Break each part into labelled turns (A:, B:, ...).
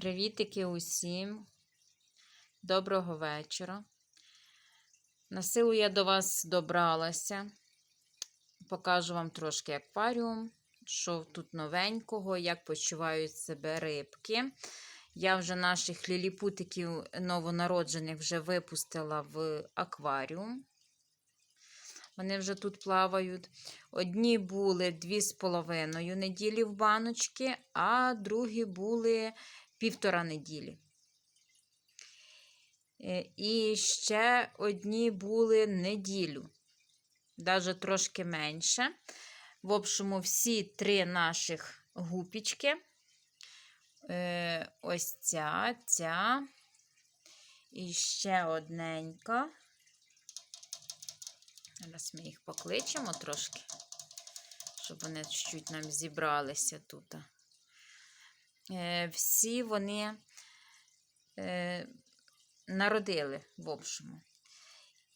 A: Привітики усім. Доброго вечора. На силу я до вас добралася. Покажу вам трошки акваріум, що тут новенького, як почувають себе рибки. Я вже наших ліліпутиків новонароджених вже випустила в акваріум. Вони вже тут плавають. Одні були 2,5 неділі в баночки, а другі були півтора неділі. Е, І ще одні були неділю, навіть трошки менше. В общому, всі три наших гупічки. Е, Ось ця, ця. І ще одненька. Зараз ми їх покличемо трошки, щоб вони чуть-чуть нам зібралися тут. Е, Всі вони е, народили, в общому.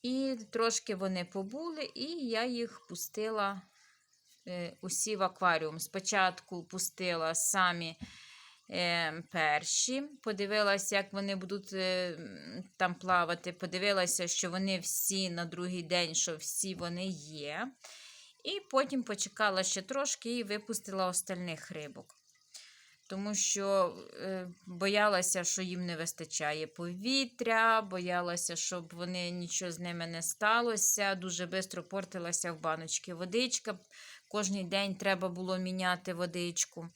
A: І трошки вони побули, і я їх пустила е, усі в акваріум. Спочатку пустила самі перші, подивилася, як вони будуть там плавати. Подивилася, що вони всі на другий день, що всі вони є. І потім почекала ще трошки і випустила остальних рибок. Тому що е, боялася, що їм не вистачає повітря, боялася, щоб вони нічого з ними не сталося. Дуже швидко портилася в баночки водичка. Кожний день треба було міняти водичку.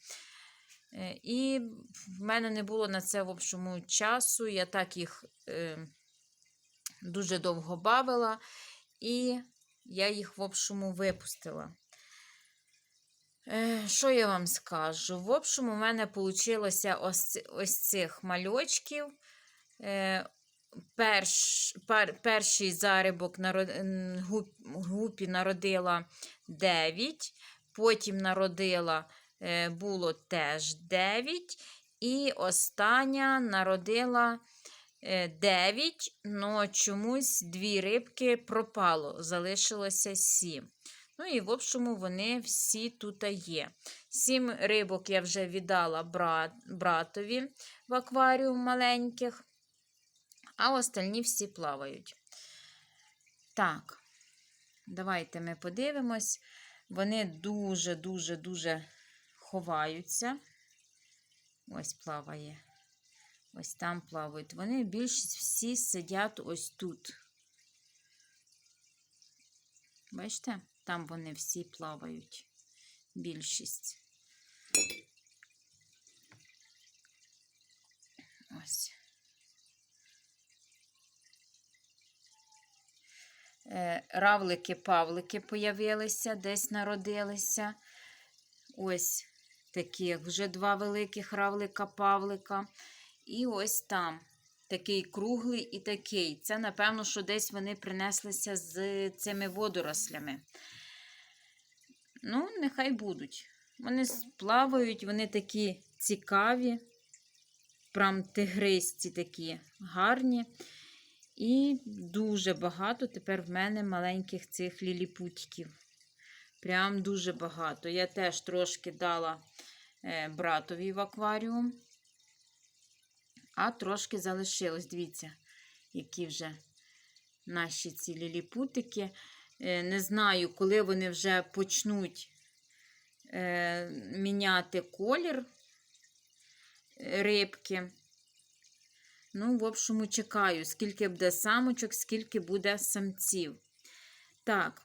A: Е, І в мене не було на це в общому часу. Я так їх е, дуже довго бавила, і я їх в общому випустила. Е, Що я вам скажу? В общем, у мене вийшло ось, ось цих мальочків. Е, Перш, пер, перший зарибок народ, гупі народила 9, потім народила е, було теж 9, і остання народила 9, але чомусь дві рибки пропало, залишилося 7. Ну і в общому вони всі тут є. Сім рибок я вже віддала брат, братові в акваріум маленьких, а остальні всі плавають. Так, давайте ми подивимось. Вони дуже-дуже-дуже ховаються. Ось плаває. Ось там плавають. Вони більшість всі сидять ось тут. Бачите? Там вони всі плавають. Більшість. Ось. Е, Равлики-павлики появилися, десь народилися. Ось таких вже два великих равлика-павлика. І ось там такий круглий і такий. Це, напевно, що десь вони принеслися з цими водорослями. Ну, нехай будуть. Вони плавають, вони такі цікаві, прям тигристі такі гарні. І дуже багато тепер в мене маленьких цих ліліпутьків. Прям дуже багато. Я теж трошки дала е, братові в акваріум, а трошки залишилось. Дивіться, які вже наші ці ліліпутики. Е, не знаю, коли вони вже почнуть е, міняти колір рибки. Ну, в общому, чекаю, скільки буде самочок, скільки буде самців. Так,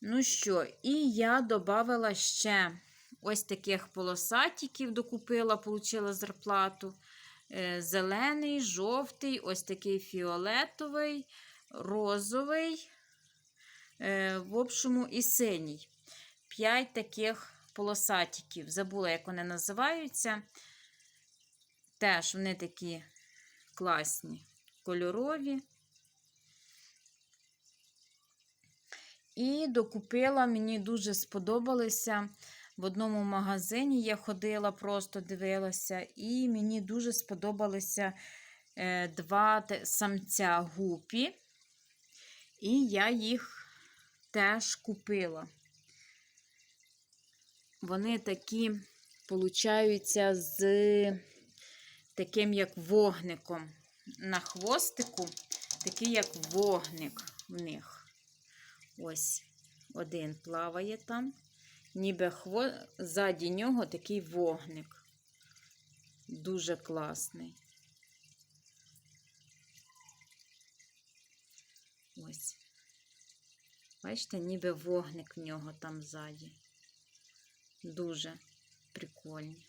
A: ну що, і я додала ще ось таких полосатиків, докупила, отримала зарплату. Е, Зелений, жовтий, ось такий фіолетовий, розовий, е, в общому, і синій. П'ять таких полосатиків. Забула, як вони називаються. Теж вони такі класні, кольорові. І докупила, мені дуже сподобалися. В одному магазині я ходила, просто дивилася, і мені дуже сподобалися е, два самця гупі. І я їх теж купила. Вони такі, получаються, з таким як вогником. На хвостику, такий як вогник в них. Ось один плаває там, ніби хво... ззаді нього такий вогник. Дуже класний. Ось. Бачите, ніби вогник в нього там ззаді. Дуже прикольні.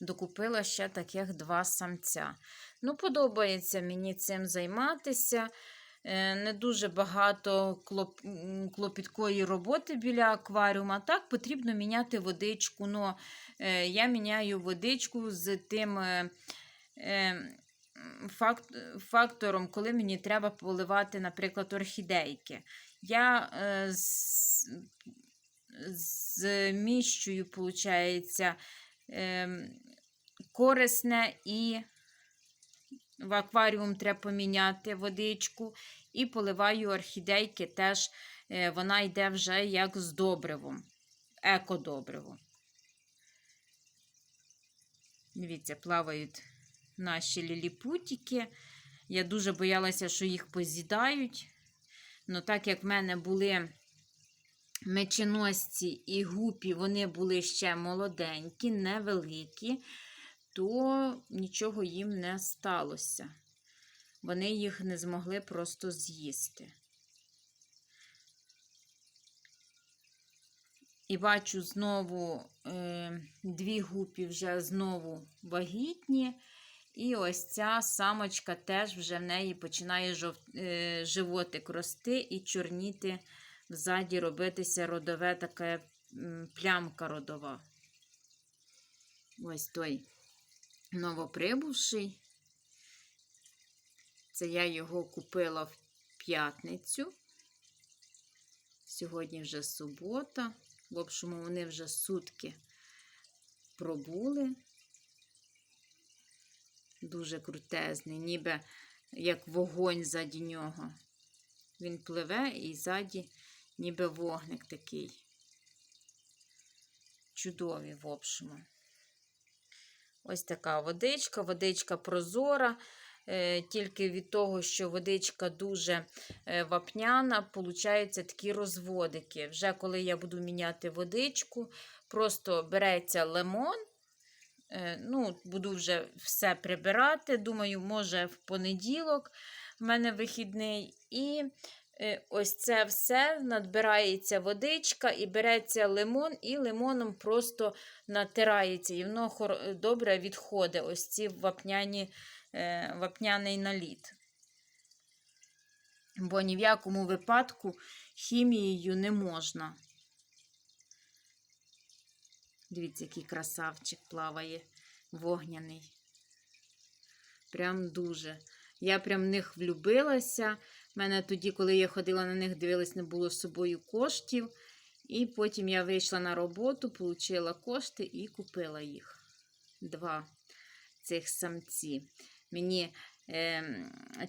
A: Докупила ще таких два самця. Ну, подобається мені цим займатися. Е, Не дуже багато клопіткої роботи біля акваріума. Так, потрібно міняти водичку. Ну, е, я міняю водичку з тим е, е, факт... фактором, коли мені треба поливати, наприклад, орхідейки. Я зміщую, виходить, е, корисне і в акваріум треба поміняти водичку. І поливаю орхідейки теж, е, вона йде вже як з добривом, екодобриво. Дивіться, плавають наші ліліпутики. Я дуже боялася, що їх поз'їдають. Ну, так як в мене були меченосці і гупі, вони були ще молоденькі, невеликі, то нічого їм не сталося. Вони їх не змогли просто з'їсти. І бачу знову е, дві гупі вже знову вагітні. І ось ця самочка теж вже в неї починає жов... е, животик рости і чорніти ззаді робитися родове така м, плямка родова. Ось той новоприбувший. Це я його купила в п'ятницю. Сьогодні вже субота. В общому, вони вже сутки пробули. Дуже крутезний, ніби як вогонь ззаді нього. Він пливе і ззаді ніби вогник такий. Чудові, в общому. Ось така водичка, водичка прозора. Е, Тільки від того, що водичка дуже е, вапняна, получаються такі розводики. Вже коли я буду міняти водичку, просто береться лимон. Е, Ну, Буду вже все прибирати. Думаю, може, в понеділок в мене вихідний. І ось це все надбирається водичка, і береться лимон, і лимоном просто натирається. І воно добре відходить ось ці вапняні, е, вапняний наліт. Бо ні в якому випадку хімією не можна. Дивіться, який красавчик плаває вогняний. Прям дуже. Я прям в них влюбилася. У мене тоді, коли я ходила на них, дивилась, не було з собою коштів. І потім я вийшла на роботу, отримала кошти і купила їх. Два цих самці. Мені е,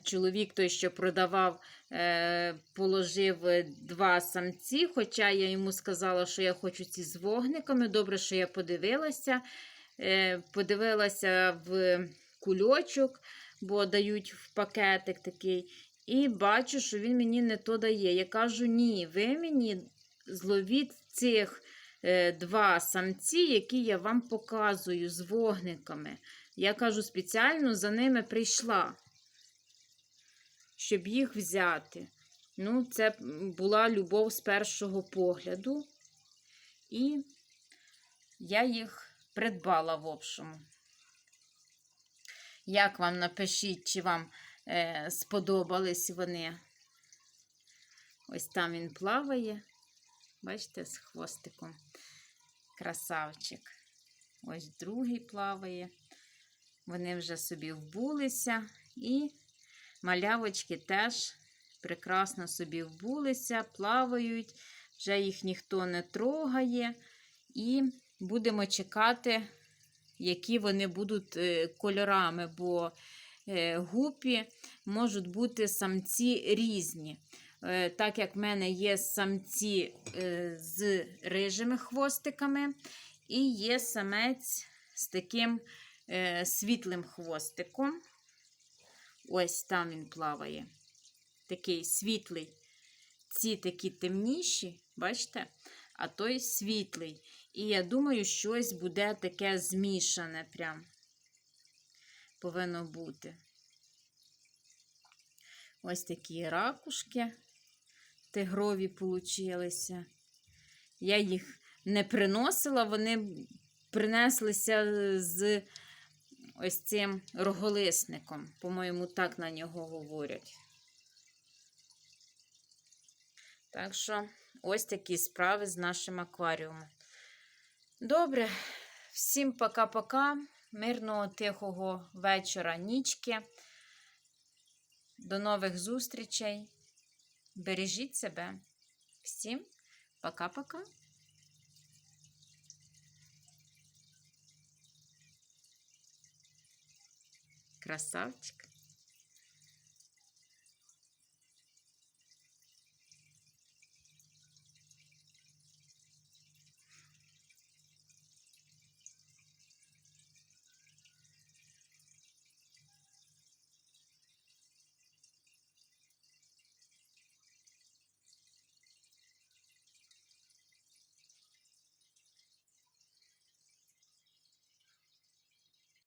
A: чоловік, той, що продавав, е, положив два самці, хоча я йому сказала, що я хочу ці з вогниками. Добре, що я подивилася. Е, подивилася в кульочок, бо дають в пакетик такий. І бачу, що він мені не то дає. Я кажу, ні, ви мені зловіть цих е, два самці, які я вам показую з вогниками. Я кажу, спеціально за ними прийшла, щоб їх взяти. Ну, це була любов з першого погляду. І я їх придбала в общому. Як вам напишіть, чи вам сподобались вони? Ось там він плаває. Бачите, з хвостиком. Красавчик. Ось другий плаває. Вони вже собі вбулися. І малявочки теж прекрасно собі вбулися, плавають, вже їх ніхто не трогає. І будемо чекати, які вони будуть е, кольорами, бо е, гупі можуть бути самці різні. Е, Так як в мене є самці е, з рижими хвостиками, І є самець з таким е, світлим хвостиком. Ось там він плаває. Такий світлий. Ці такі темніші, бачите? А той світлий. І я думаю, щось буде таке змішане прям. Повинно бути. Ось такі ракушки тигрові получилися. Я їх не приносила, вони принеслися з ось цим роголисником. По-моєму, так на нього говорять. Так що, ось такі справи з нашим акваріумом. Добре, всім пока-пока. Мирного тихого вечора, нічки. До нових зустрічей. Бережіть себе. Всім пока-пока. Красавчик.